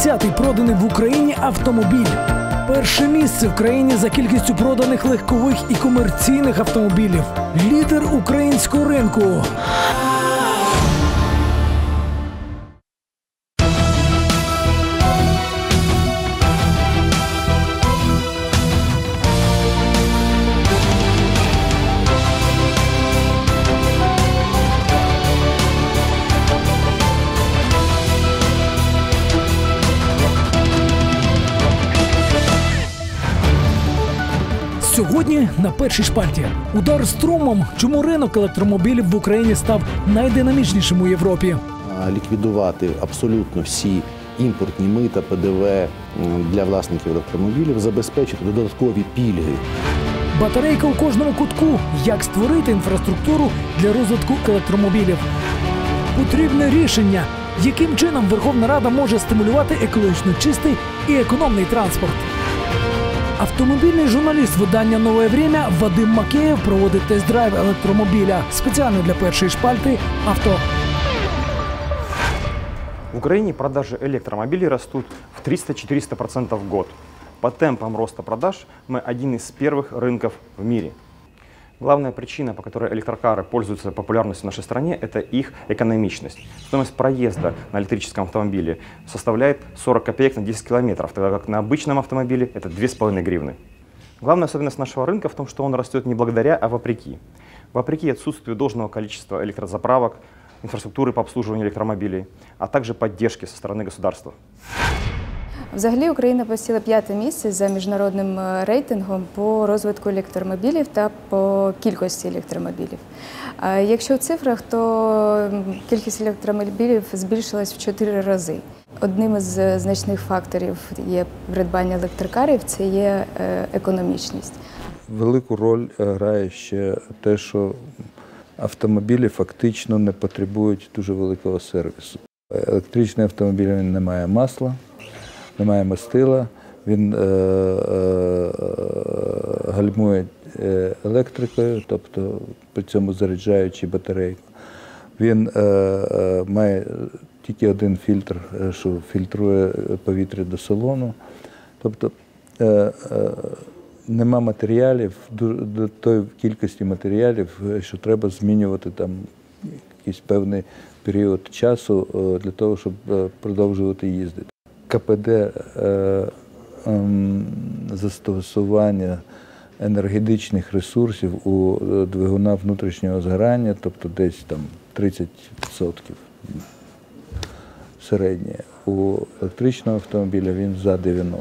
Кожен десятий проданий в Україні автомобіль. Перше місце в країні за кількістю проданих легкових і комерційних автомобілів. Лідер українського ринку. Сьогодні на першій шпальті удар струмом, чому ринок електромобілів в Україні став найдинамічнішим у Європі. ліквідувати абсолютно всі імпортні мита, ПДВ для власників електромобілів, забезпечити додаткові пільги. Батарейка у кожному кутку. Як створити інфраструктуру для розвитку електромобілів? Потрібне рішення, яким чином Верховна Рада може стимулювати екологічно чистий і економний транспорт. Автомобільний журналіст видання Нове Время Вадим Макеєв проводить тест-драйв електромобіля спеціально для першої шпальти авто. В Украине продажи электромобилей растут в 300-400% в год. По темпам роста продаж мы один из первых рынков в мире. Главная причина, по которой электрокары пользуются популярностью в нашей стране, это их экономичность. Стоимость проезда на электрическом автомобиле составляет 40 копеек на 10 километров, тогда как на обычном автомобиле это 2,5 гривны. Главная особенность нашего рынка в том, что он растет не благодаря, а вопреки. Вопреки отсутствию должного количества электрозаправок, инфраструктуры по обслуживанию электромобилей, а также поддержки со стороны государства. Взагалі Україна посіла п'яте місце за міжнародним е, рейтингом по розвитку електромобілів та по кількості електромобілів. Якщо в цифрах, то кількість електромобілів збільшилась в чотири рази. Одним із е, значних факторів є придбання електрокарів це є е, економічність. Велику роль грає ще те, що автомобілі фактично не потребують дуже великого сервісу. Електричний автомобіль не має масла, не має мастила, він е, е, гальмує е, електрикою, тобто при цьому заряджаючи батарейку. Він е, е, має тільки один фільтр, е, що фільтрує повітря до салону. Тобто е, е, нема матеріалів, до тої кількості матеріалів, е, що треба змінювати там якийсь певний період часу е, для того, щоб е, продовжувати їздити. КПД е, ем, застосування енергетичних ресурсів у е, двигуна внутрішнього згорання, тобто десь там 30% середнє. У електричного автомобіля він за 90%.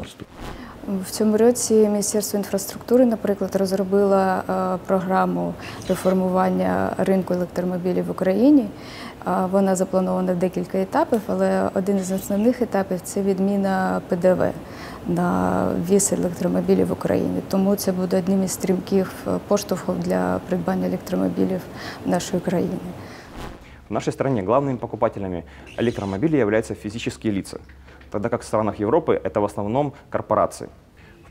В цьому році Міністерство інфраструктури, наприклад, розробило е, програму реформування ринку електромобілів в Україні. Е, Вона запланована в декілька етапів, але один із основних етапів це відміна ПДВ на ввіз електромобілів в Україні. Тому це буде одним із стрімких е, поштовхів для придбання електромобілів нашої країни. В нашей стране главными покупателями электромобилей являются физические лица, тогда как в странах Европы это в основном корпорации.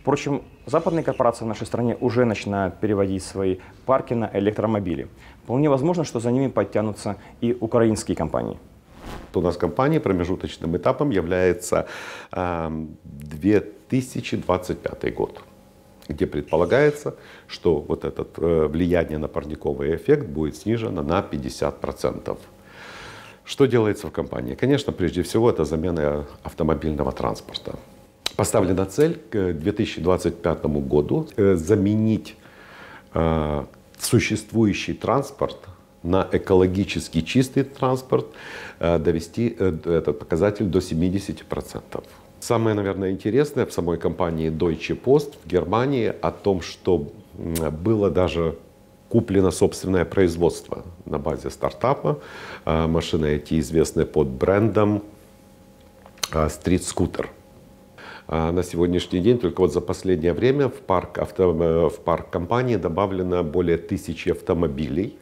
Впрочем, западные корпорации в нашей стране уже начинают переводить свои парки на электромобили. Вполне возможно, что за ними подтянутся и украинские компании. У нас компании промежуточным этапом является э, 2025 год, где предполагается, что вот это э, влияние на парниковый эффект будет снижено на 50%. Что делается в компании? Конечно, прежде всего, это замена автомобильного транспорта. Поставлена цель к 2025 году э, заменить э, существующий транспорт на экологически чистый транспорт, э, довести этот показатель до 70%. Самое, наверное, интересное в самой компании Deutsche Post в Германии о том, что было даже куплено собственное производство на базе стартапа. Машины эти известны под брендом а, стрит-скутер. А На сегодняшний день, только вот за последнее время в парк, авто, э, в парк компании добавлено более тысячи автомобилей.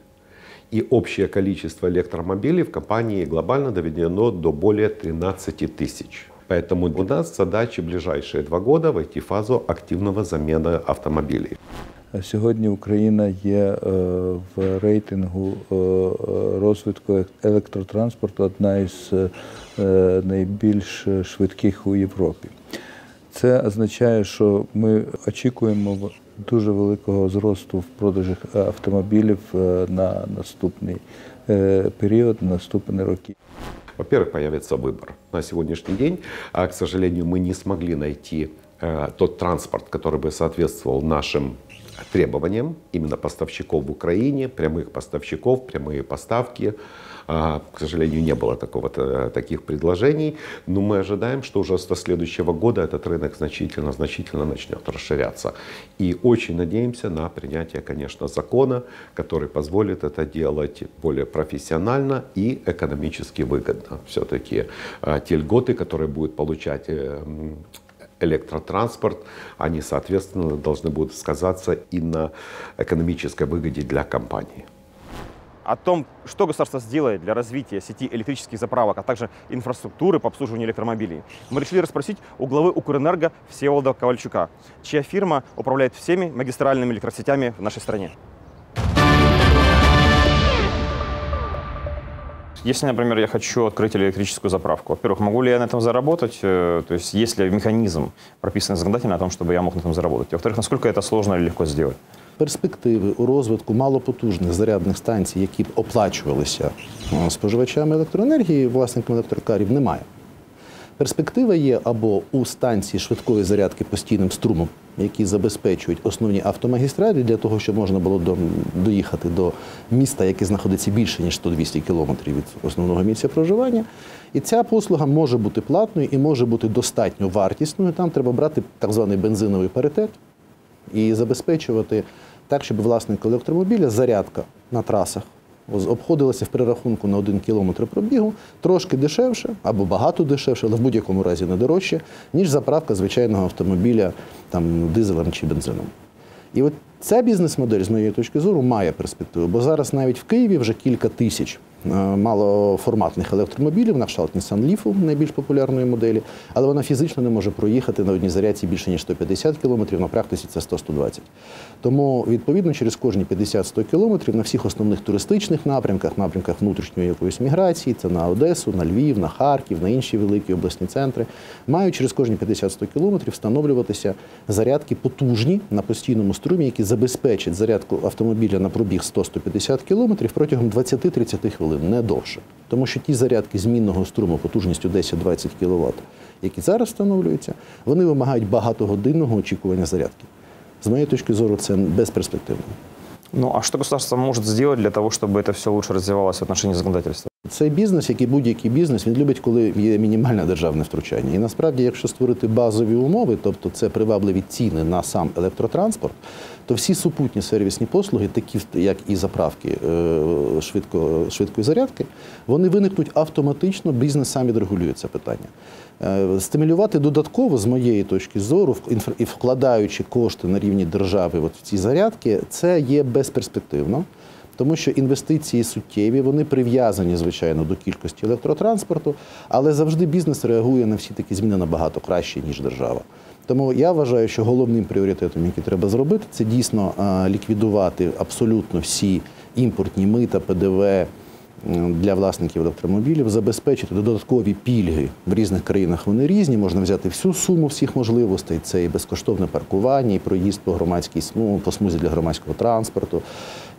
И общее количество электромобилей в компании глобально доведено до более 13 тысяч. Поэтому у нас задача в ближайшие два года войти в фазу активного замены автомобилей. Сьогодні Україна є е, в рейтингу е, розвитку електротранспорту одна із е, найбільш швидких у Європі. Це означає, що ми очікуємо в- дуже великого зросту в продажах автомобілів е, на наступний е, період, на наступні роки. Во-первых, появится выбор. На сегодняшний день, а, к сожалению, мы не смогли найти э, тот транспорт, который бы соответствовал нашим требованиям именно поставщиков в Украине, прямых поставщиков, прямые поставки. А, К сожалению, не было такого, э, таких предложений, но мы ожидаем, что уже со следующего года этот рынок значительно, значительно начнет расширяться. И очень надеемся на принятие, конечно, закона, который позволит это делать более профессионально и экономически выгодно. Все-таки э, те льготы, которые будет получать э, электротранспорт, они, соответственно, должны будут сказаться и на экономической выгоде для компании. О том, что государство сделает для развития сети электрических заправок, а также инфраструктуры по обслуживанию электромобилей, мы решили расспросить у главы Укрэнерго Всеволода Ковальчука, чья фирма управляет всеми магистральными электросетями в нашей стране. Если, например, я хочу открыть электрическую заправку, во-первых, могу ли я на этом заработать? Э, То есть есть ли механизм, прописанный законодательно о том, чтобы я мог на этом заработать? Во-вторых, насколько это сложно или легко сделать? Перспективи у розвитку малопотужних зарядних станцій, які б оплачувалися е, споживачами електроенергії, власниками електрокарів, немає. Перспектива є або у станції швидкої зарядки постійним струмом, які забезпечують основні автомагістралі для того, щоб можна було до- доїхати до міста, яке знаходиться більше ніж 100-200 кілометрів від основного місця проживання. І ця послуга може бути платною і може бути достатньо вартісною. Там треба брати так званий бензиновий паритет і забезпечувати так, щоб власник електромобіля зарядка на трасах обходилася в перерахунку на один кілометр пробігу трошки дешевше або багато дешевше, але в будь-якому разі не дорожче, ніж заправка звичайного автомобіля там дизелем чи бензином. І от ця бізнес-модель, з моєї точки зору, має перспективу, бо зараз навіть в Києві вже кілька тисяч малоформатних електромобілів, на кшталт Nissan Leaf, найбільш популярної моделі, але вона фізично не може проїхати на одній зарядці більше ніж 150 кілометрів, на практиці це 100-120. Тому, відповідно, через кожні 50-100 кілометрів на всіх основних туристичних напрямках, напрямках внутрішньої якоїсь міграції, це на Одесу, на Львів, на Харків, на інші великі обласні центри, мають через кожні 50-100 кілометрів встановлюватися зарядки потужні на постійному струмі, які забезпечать зарядку автомобіля на пробіг 100-150 кілометрів протягом 20-30 хвилин, не довше. Тому що ті зарядки змінного струму потужністю 10-20 кВт, які зараз встановлюються, вони вимагають багатогодинного очікування зарядки. З моєї точки зору, це безперспективно. Ну, а что государство может сделать для того, чтобы это все лучше развивалось в отношении законодательства? Цей бізнес, як і будь-який бізнес, він любить, коли є мінімальне державне втручання. І насправді, якщо створити базові умови, тобто це привабливі ціни на сам електротранспорт, то всі супутні сервісні послуги, такі як і заправки е, швидко, швидкої зарядки, вони виникнуть автоматично, бізнес сам відрегулює це питання. Е, Стимулювати додатково, з моєї точки зору, і вкладаючи кошти на рівні держави от в ці зарядки, це є безперспективно. Тому що інвестиції суттєві, вони прив'язані, звичайно, до кількості електротранспорту, але завжди бізнес реагує на всі такі зміни набагато краще, ніж держава. Тому я вважаю, що головним пріоритетом, який треба зробити, це дійсно ліквідувати абсолютно всі імпортні мита, ПДВ для власників електромобілів, забезпечити додаткові пільги в різних країнах. Вони різні. Можна взяти всю суму всіх можливостей. Це і безкоштовне паркування, і проїзд по громадській сму- по смузі для громадського транспорту,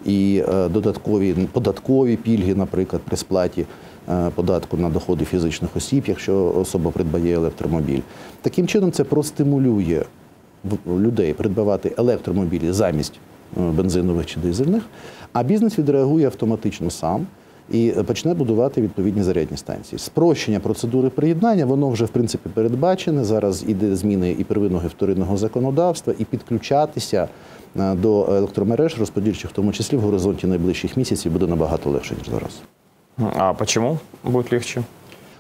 і е, додаткові податкові пільги, наприклад, при сплаті е, податку на доходи фізичних осіб, якщо особа придбає електромобіль. Таким чином, це простимулює людей придбавати електромобілі замість е, бензинових чи дизельних, а бізнес відреагує автоматично сам. І почне будувати відповідні зарядні станції. Спрощення процедури приєднання, воно вже в принципі передбачене. Зараз іде зміни і первинного, і вторинного законодавства, і підключатися до електромереж розподільчих, в тому числі в горизонті найближчих місяців, буде набагато легше ніж зараз. А почему буде легше?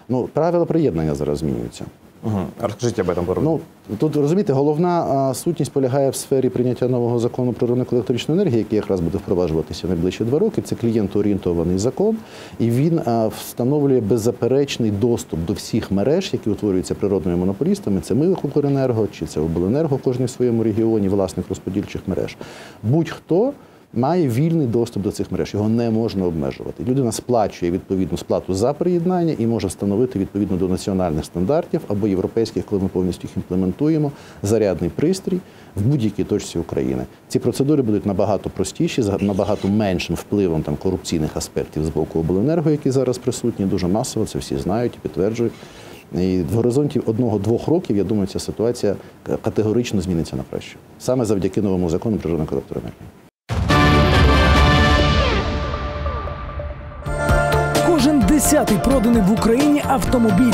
Ну, правила приєднання зараз змінюються. Угу. Расскажите об этом подробнее. Ну тут розумієте, головна сутність полягає в сфері прийняття нового закону про ринок електричної енергії, який якраз буде впроваджуватися найближчі два роки. Це клієнтоорієнтований закон, і він встановлює беззаперечний доступ до всіх мереж, які утворюються природними монополістами. Це ми Укренерго, чи це обленерго, кожен в своєму регіоні, власник розподільчих мереж. Будь-хто має вільний доступ до цих мереж. Його не можна обмежувати. Людина сплачує відповідну сплату за приєднання і може встановити відповідно до національних стандартів або європейських, коли ми повністю їх імплементуємо, зарядний пристрій в будь-якій точці України. Ці процедури будуть набагато простіші, з набагато меншим впливом там корупційних аспектів з боку обленерго, які зараз присутні, дуже масово. Це всі знають і підтверджують. І в горизонті одного-двох років, я думаю, ця ситуація категорично зміниться на краще. Саме завдяки новому закону про ринок електроенергії. Кожен десятий проданий в Україні автомобіль.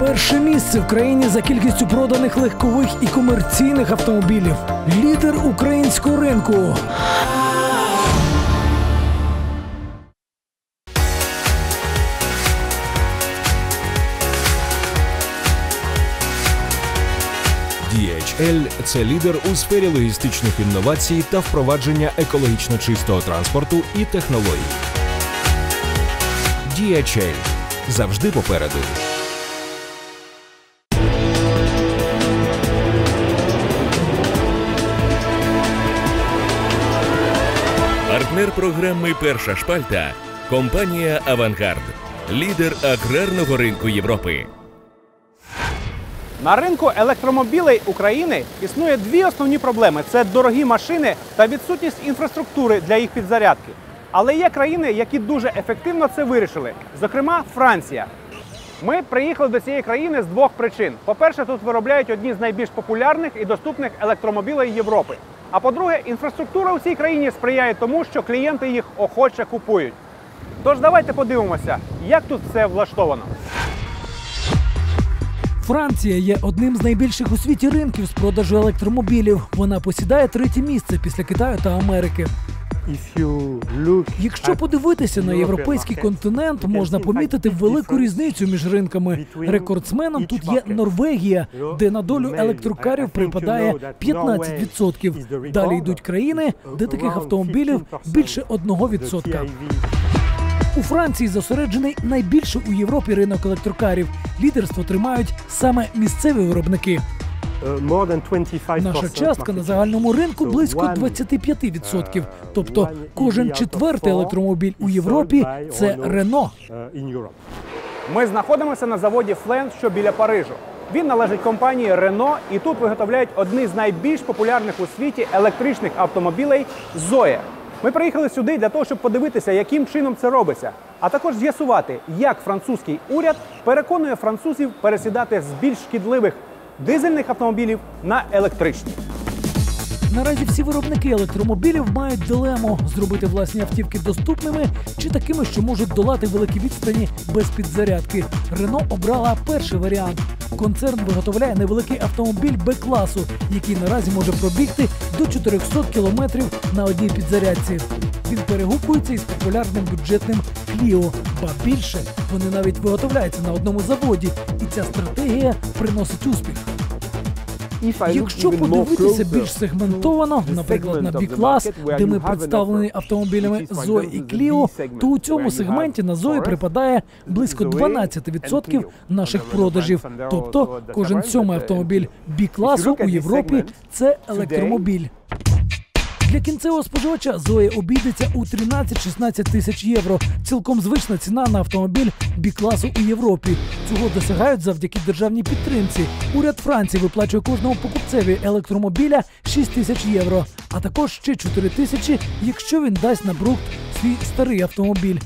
Перше місце в країні за кількістю проданих легкових і комерційних автомобілів. Лідер українського ринку. DHL – це лідер у сфері логістичних інновацій та впровадження екологічно чистого транспорту і технологій. DHL – завжди попереду. Партнер програми Перша шпальта компанія Авангард, лідер аграрного ринку Європи. На ринку електромобілей України існує дві основні проблеми: це дорогі машини та відсутність інфраструктури для їх підзарядки. Але є країни, які дуже ефективно це вирішили. Зокрема, Франція. Ми приїхали до цієї країни з двох причин: по-перше, тут виробляють одні з найбільш популярних і доступних електромобілей Європи. А по-друге, інфраструктура у цій країні сприяє тому, що клієнти їх охоче купують. Тож давайте подивимося, як тут все влаштовано. Франція є одним з найбільших у світі ринків з продажу електромобілів. Вона посідає третє місце після Китаю та Америки. Якщо подивитися на європейський континент, можна помітити велику різницю між ринками. Рекордсменом тут є Норвегія, де на долю електрокарів припадає 15%. Далі йдуть країни, де таких автомобілів більше 1%. У Франції зосереджений найбільший у Європі ринок електрокарів. Лідерство тримають саме місцеві виробники. Наша частка на загальному ринку близько 25%. Тобто кожен четвертий електромобіль у Європі це Рено. Ми знаходимося на заводі Флен, що біля Парижу. Він належить компанії Renault і тут виготовляють одні з найбільш популярних у світі електричних автомобілей Zoe. Ми приїхали сюди для того, щоб подивитися, яким чином це робиться, а також з'ясувати, як французький уряд переконує французів пересідати з більш шкідливих дизельних автомобілів на електричні. Наразі всі виробники електромобілів мають дилему зробити власні автівки доступними чи такими, що можуть долати великі відстані без підзарядки. Рено обрала перший варіант. Концерн виготовляє невеликий автомобіль Б-класу, який наразі може пробігти до 400 кілометрів на одній підзарядці. Він перегукується із популярним бюджетним Кліо. Ба більше вони навіть виготовляються на одному заводі, і ця стратегія приносить успіх. Якщо подивитися більш сегментовано, наприклад, на B-клас, де ми представлені автомобілями Zoe і Clio, то у цьому сегменті на Zoe припадає близько 12% наших продажів. Тобто кожен сьомий автомобіль B-класу у Європі це електромобіль. Для кінцевого споживача Зоя обійдеться у 13-16 тисяч євро. Цілком звична ціна на автомобіль бі-класу у Європі. Цього досягають завдяки державній підтримці. Уряд Франції виплачує кожному покупцеві електромобіля 6 тисяч євро, а також ще 4 тисячі, якщо він дасть на брухт свій старий автомобіль.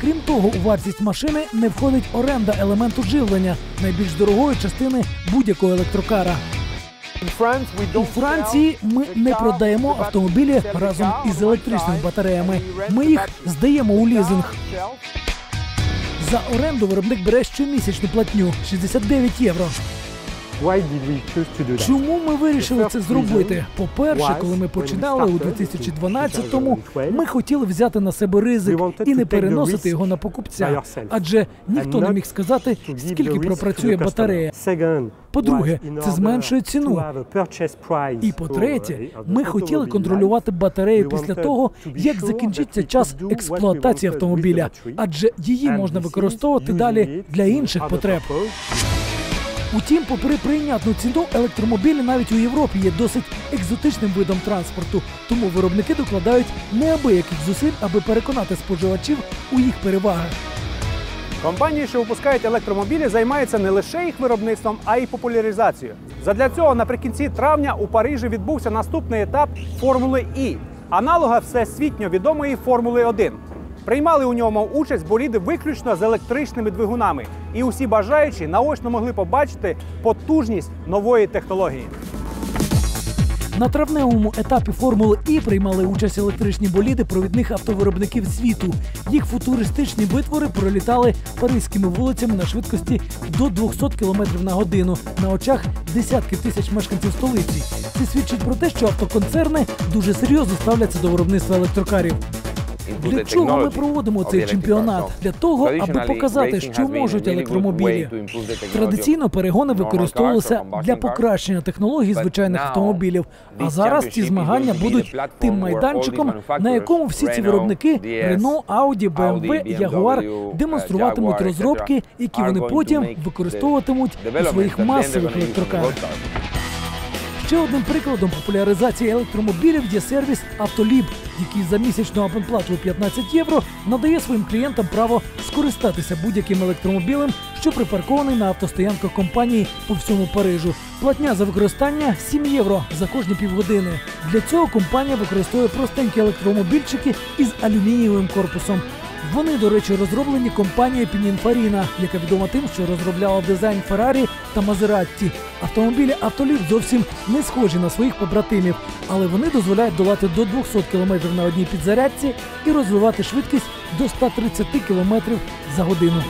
Крім того, у вартість машини не входить оренда елементу живлення найбільш дорогої частини будь-якого електрокара. У Франції ми не продаємо автомобілі разом із електричними батареями. Ми їх здаємо у лізинг. За оренду виробник бере щомісячну платню 69 євро. Чому ми вирішили це зробити? По-перше, коли ми починали у 2012-му, ми хотіли взяти на себе ризик і не переносити його на покупця, адже ніхто не міг сказати, скільки пропрацює батарея. По-друге, це зменшує ціну. І по-третє, ми хотіли контролювати батарею після того, як закінчиться час експлуатації автомобіля, адже її можна використовувати далі для інших потреб. Утім, попри прийнятну ціну, електромобілі навіть у Європі є досить екзотичним видом транспорту, тому виробники докладають неабияких зусиль, аби переконати споживачів у їх перевагах. Компанії, що випускають електромобілі, займаються не лише їх виробництвом, а й популяризацією. Задля цього наприкінці травня у Парижі відбувся наступний етап Формули І, аналога всесвітньо відомої Формули 1. Приймали у ньому участь боліди виключно з електричними двигунами, і усі бажаючі наочно могли побачити потужність нової технології. На травневому етапі Формули І приймали участь електричні боліди провідних автовиробників світу. Їх футуристичні витвори пролітали паризькими вулицями на швидкості до 200 км на годину на очах десятків тисяч мешканців столиці. Це свідчить про те, що автоконцерни дуже серйозно ставляться до виробництва електрокарів. Для чого ми проводимо цей чемпіонат? Для того, аби показати, що можуть електромобілі. Традиційно перегони використовувалися для покращення технологій звичайних автомобілів. А зараз ці змагання будуть тим майданчиком, на якому всі ці виробники Renault, Audi, BMW, Jaguar демонструватимуть розробки, які вони потім використовуватимуть у своїх масових електрокарах. Ще одним прикладом популяризації електромобілів є сервіс Автоліб, який за місячну абонплату 15 євро надає своїм клієнтам право скористатися будь-яким електромобілем, що припаркований на автостоянках компанії по всьому Парижу. Платня за використання 7 євро за кожні півгодини. Для цього компанія використовує простенькі електромобільчики із алюмінієвим корпусом. Вони, до речі, розроблені компанією Пінінфаріна, яка відома тим, що розробляла дизайн Феррарі та Мазератті. Автомобілі Автоліт зовсім не схожі на своїх побратимів, але вони дозволяють долати до 200 км на одній підзарядці і розвивати швидкість до 130 км за годину.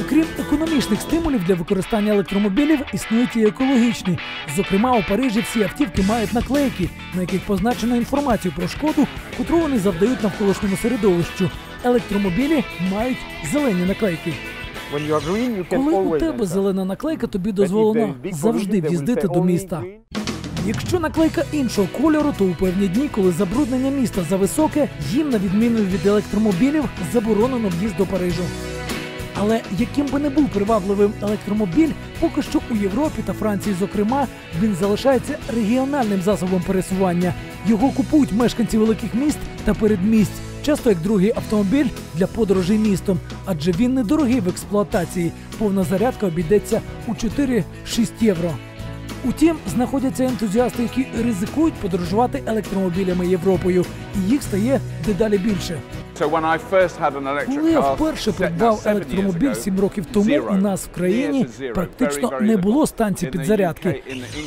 Окрім економічних стимулів для використання електромобілів, існують і екологічні. Зокрема, у Парижі всі автівки мають наклейки, на яких позначено інформацію про шкоду, котру вони завдають навколишньому середовищу. Електромобілі мають зелені наклейки. Коли у тебе зелена наклейка, тобі дозволено завжди в'їздити до міста. Якщо наклейка іншого кольору, то у певні дні, коли забруднення міста зависоке, їм, на відміну від електромобілів, заборонено в'їзд до Парижу. Але яким би не був привабливим електромобіль, поки що у Європі та Франції, зокрема, він залишається регіональним засобом пересування. Його купують мешканці великих міст та передмість, часто як другий автомобіль для подорожей містом, адже він недорогий в експлуатації. Повна зарядка обійдеться у 4-6 євро. Утім, знаходяться ентузіасти, які ризикують подорожувати електромобілями Європою, і їх стає дедалі більше. Коли я вперше придбав електромобіль сім років тому, у нас в країні практично не було станцій підзарядки.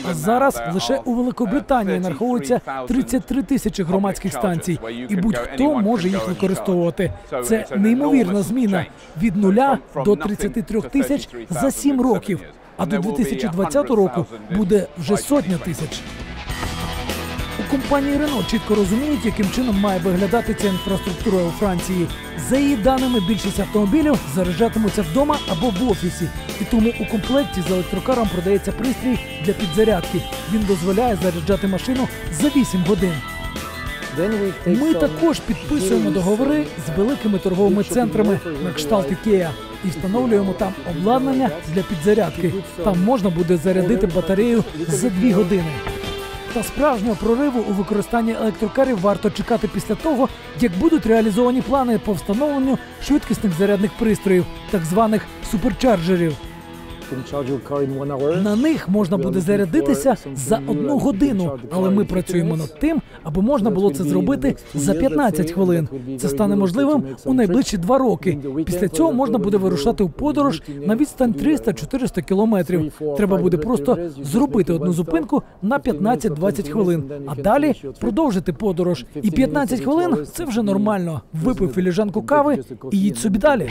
А зараз лише у Великобританії нараховується 33 тисячі громадських станцій, і будь-хто може їх використовувати. Це неймовірна зміна від нуля до 33 тисяч за сім років. А до 2020 року буде вже сотня тисяч. Компанії Renault чітко розуміють, яким чином має виглядати ця інфраструктура у Франції. За її даними, більшість автомобілів заряджатимуться вдома або в офісі, і тому у комплекті з електрокаром продається пристрій для підзарядки. Він дозволяє заряджати машину за 8 годин. Ми також підписуємо договори з великими торговими центрами на кшталт Ікеа і встановлюємо там обладнання для підзарядки. Там можна буде зарядити батарею за 2 години. Та справжнього прориву у використанні електрокарів варто чекати після того, як будуть реалізовані плани по встановленню швидкісних зарядних пристроїв, так званих суперчарджерів. На них можна буде зарядитися за одну годину, але ми працюємо над тим, аби можна було це зробити за 15 хвилин. Це стане можливим у найближчі два роки. Після цього можна буде вирушати у подорож на відстань 300-400 кілометрів. Треба буде просто зробити одну зупинку на 15-20 хвилин, а далі продовжити подорож. І 15 хвилин це вже нормально. Випив філіжанку кави і їдь собі далі.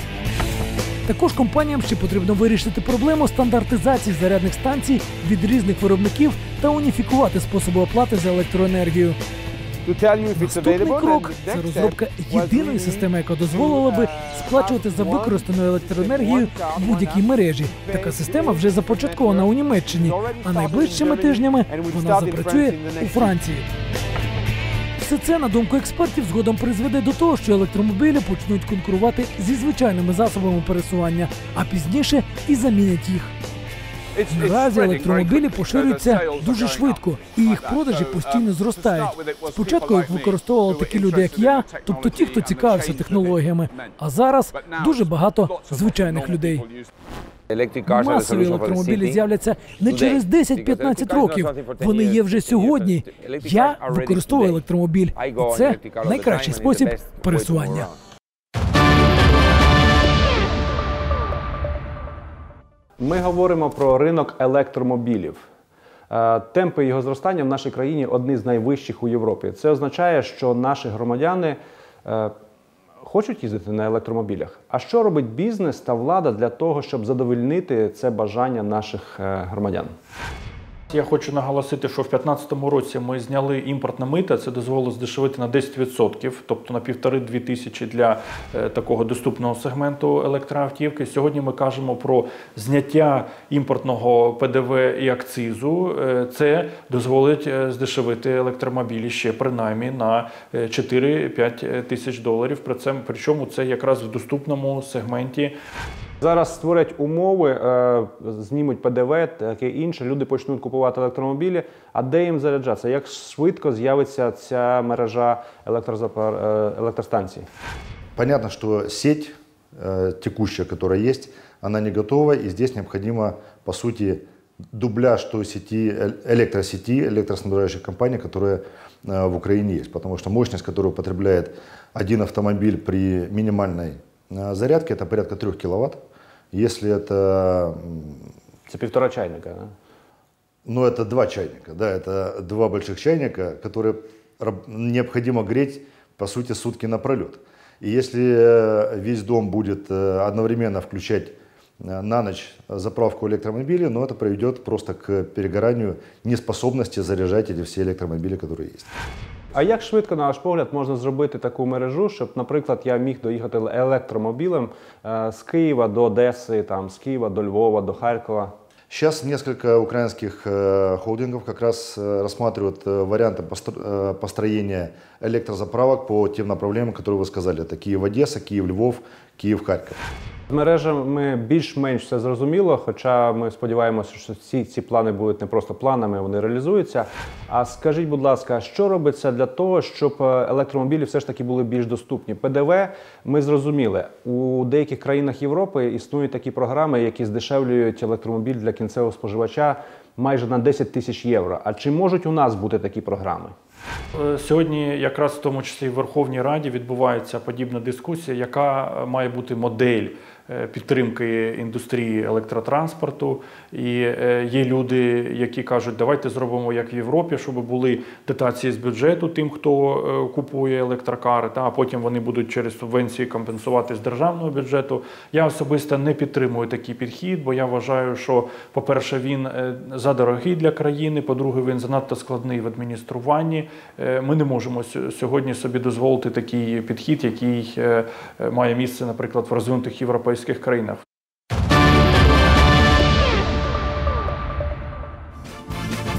Також компаніям ще потрібно вирішити проблему стандартизації зарядних станцій від різних виробників та уніфікувати способи оплати за електроенергію. Наступний крок це розробка єдиної системи, яка дозволила би сплачувати за використану електроенергію в будь-якій мережі. Така система вже започаткована у Німеччині, а найближчими тижнями вона запрацює у Франції. Все це, на думку експертів, згодом призведе до того, що електромобілі почнуть конкурувати зі звичайними засобами пересування, а пізніше і замінять їх. Наразі електромобілі поширюються дуже швидко, і їх продажі постійно зростають. Спочатку їх використовували такі люди, як я, тобто ті, хто цікавився технологіями. А зараз дуже багато звичайних людей. Масові електромобілі з'являться не через 10-15 років. Вони є вже сьогодні. Я використовую електромобіль, і це найкращий спосіб пересування. Ми говоримо про ринок електромобілів. Е, Темпи його зростання в нашій країні одні з найвищих у Європі. Це означає, що наші громадяни е, хочуть їздити на електромобілях. А що робить бізнес та влада для того, щоб задовольнити це бажання наших е, громадян? Я хочу наголосити, що в 2015 році ми зняли імпортне мито, це дозволило здешевити на 10%, тобто на півтори-дві тисячі для е, такого доступного сегменту електроавтівки. Сьогодні ми кажемо про зняття імпортного ПДВ і акцизу. Е, Це дозволить е, здешевити електромобілі ще принаймні на е, 4-5 тисяч доларів. При цьому це якраз в доступному сегменті. Зараз створять умови, е, знімуть ПДВ, таке інше. Люди почнуть купувати електромобілі. А де їм заряджатися? Як швидко з'явиться ця мережа електрозапар... е, електростанцій? Понятно, что сеть э, текущая, которая есть, она не готова, и здесь необходимо, по сути, дубляж той сети, э- электросети, электроснабжающих компаний, которая э, в Украине есть. Потому что мощность, которую потребляет один автомобиль при минимальной э, зарядке, это порядка 3 киловатт. Если это півтора чайника. Да? Ну, это два чайника, да, это два больших чайника, которые необходимо греть, по сути, сутки напролет. И если э, весь дом будет э, одновременно включать э, на ночь заправку электромобилей, ну, это приведет просто к перегоранию неспособности заряжать эти все электромобили, которые есть. А як швидко, на ваш погляд, можна зробити таку мережу, щоб, наприклад, я міг доїхати електромобілем е, з Києва до Одеси, там, з Києва до Львова, до Харкова? Сейчас несколько украинских э, холдингов как раз э, рассматривают э, варианты постро- э, построения электрозаправок по тем направлениям, которые вы сказали. Это Киев-Одесса, Киев-Львов, Киев-Харьков. З мережами більш-менш все зрозуміло, хоча ми сподіваємося, що всі ці плани будуть не просто планами, вони реалізуються. А скажіть, будь ласка, що робиться для того, щоб е, електромобілі все ж таки були більш доступні? ПДВ ми зрозуміли. У деяких країнах Європи існують такі програми, які здешевлюють електромобіль для кінцевого споживача майже на 10 тисяч євро. А чи можуть у нас бути такі програми? Е, Сьогодні, якраз в тому числі в Верховній Раді, відбувається подібна дискусія, яка має бути модель підтримки індустрії електротранспорту. І е, є люди, які кажуть, давайте зробимо як в Європі, щоб були дотації з бюджету тим, хто е, купує електрокари, та а потім вони будуть через субвенції компенсувати з державного бюджету. Я особисто не підтримую такий підхід, бо я вважаю, що, по-перше, він е, задорогий для країни, по-друге, він занадто складний в адмініструванні. Е, Ми не можемо сьогодні собі дозволити такий підхід, який е, е, має місце, наприклад, в розвинутих європейських країнах.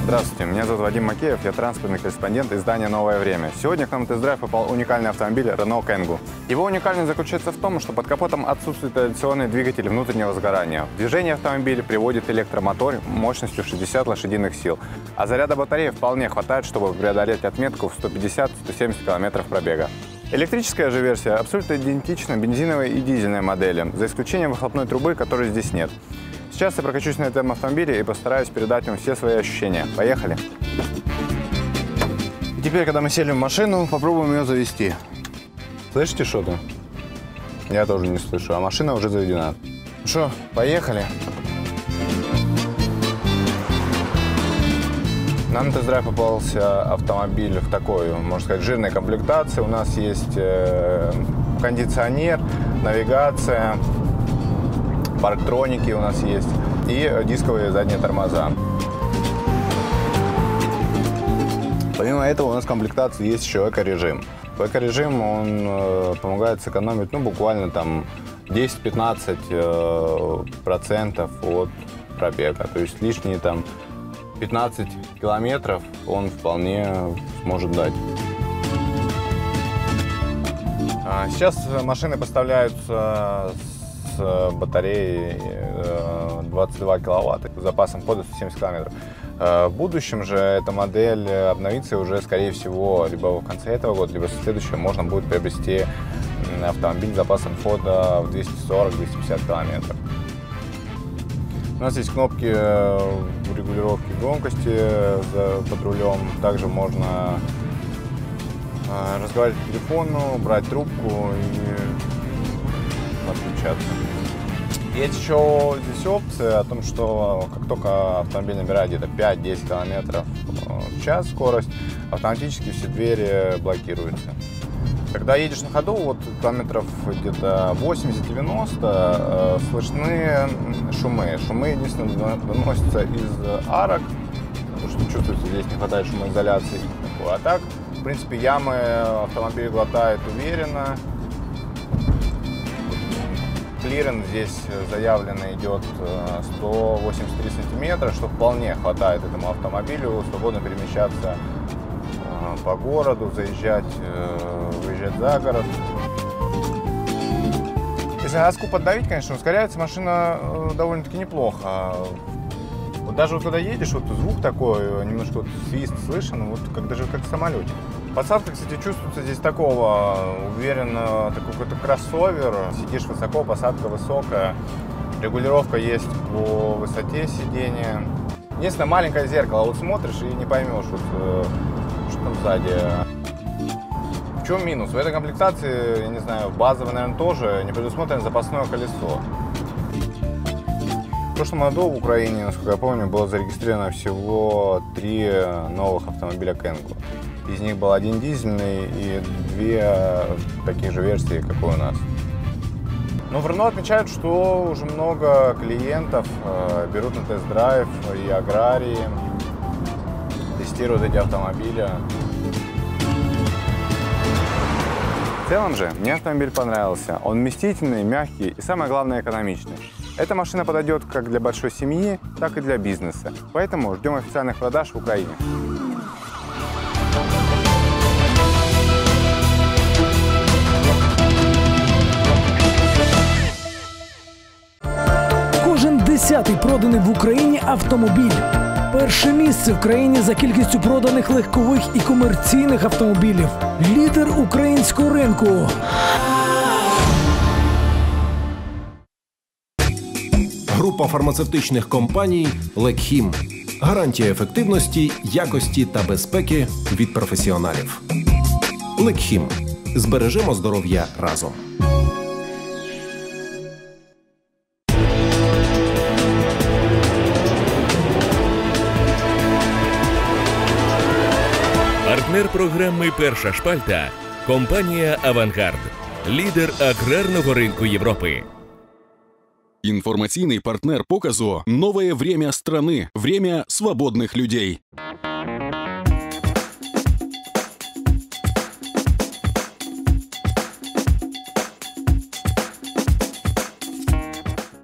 Здравствуйте, меня зовут Вадим Макеев, я транспортный корреспондент издания «Новое время». Сегодня к нам тест-драйв попал уникальный автомобиль Renault Kangoo. Его уникальность заключается в том, что под капотом отсутствует традиционный двигатель внутреннего сгорания. В движение автомобиля приводит электромотор мощностью 60 лошадиных сил, а заряда батареи вполне хватает, чтобы преодолеть отметку в 150-170 км пробега. Электрическая же версия абсолютно идентична бензиновой и дизельной моделям, за исключением выхлопной трубы, которой здесь нет. Сейчас я прокачусь на этом автомобиле и постараюсь передать вам все свои ощущения. Поехали! И теперь, когда мы сели в машину, попробуем ее завести. Слышите что-то? Я тоже не слышу, а машина уже заведена. Ну что, поехали? Нам на тест-драйв попался автомобиль в такой, можно сказать, жирной комплектации. У нас есть э, кондиционер, навигация, парктроники у нас есть и дисковые задние тормоза. Помимо этого у нас в комплектации есть еще эко-режим. Эко-режим, он э, помогает сэкономить, ну, буквально там 10-15 э, процентов от пробега. То есть лишние там 15 километров он вполне может дать. А, Сейчас машины поставляются с батареей э, 22 киловатта с запасом хода 170 километров. Э, В будущем же эта модель обновится уже, скорее всего, либо в конце этого года, либо в следующем можно будет приобрести автомобиль с запасом хода в 240-250 километров. У нас есть кнопки э, регулировки громкости э, за- под рулем. Также можно э, разговаривать по телефону, брать трубку и отключаться. Есть еще здесь опция о том, что как только автомобиль набирает где-то 5-10 километров э, в час скорость, автоматически все двери блокируются. Когда едешь на ходу, вот километров где-то 80-90, э, слышны шумы. Шумы единственное дон- доносятся из арок, потому что чувствуется, здесь не хватает шумоизоляции. А так, в принципе, ямы автомобиль глотает уверенно. Клиренс здесь заявлено идет э, 183 сантиметра, что вполне хватает этому автомобилю свободно перемещаться э, по городу, заезжать, э, выезжать за город. Если газку поддавить, конечно, ускоряется машина э, довольно-таки неплохо. Вот даже вот когда едешь, вот звук такой, э, немножко вот свист слышен, вот как даже как в самолете. Посадка, кстати, чувствуется здесь такого, уверенно, такой какой-то кроссовер. Сидишь высоко, посадка высокая. Регулировка есть по высоте сидения. Единственное, маленькое зеркало. Вот смотришь и не поймешь, вот, там сзади. В чем минус? В этой комплектации, я не знаю, базовый, наверное, тоже не предусмотрено запасное колесо. В прошлом году в Украине, насколько я помню, было зарегистрировано всего три новых автомобиля Кенгу. Из них был один дизельный и две таких же версии, как у нас. Но в Рено отмечают, что уже много клиентов э, берут на тест-драйв и аграрии, тестируют эти автомобили. В целом же мне автомобиль понравился. Он вместительный, мягкий и самое главное экономичный. Эта машина подойдет как для большой семьи, так и для бизнеса. Поэтому ждем официальных продаж в Украине. Кожен десятий проданий в Україні автомобіль. Перше місце в країні за кількістю проданих легкових і комерційних автомобілів. Лідер українського ринку. Група фармацевтичних компаній Лекхім. Гарантія ефективності, якості та безпеки від професіоналів. Лекхім. Збережемо здоров'я разом. Партнер програми Перша шпальта компанія Авангард, лідер аграрного ринку Європи. Информационный партнер показу «Новое время страны. Время свободных людей».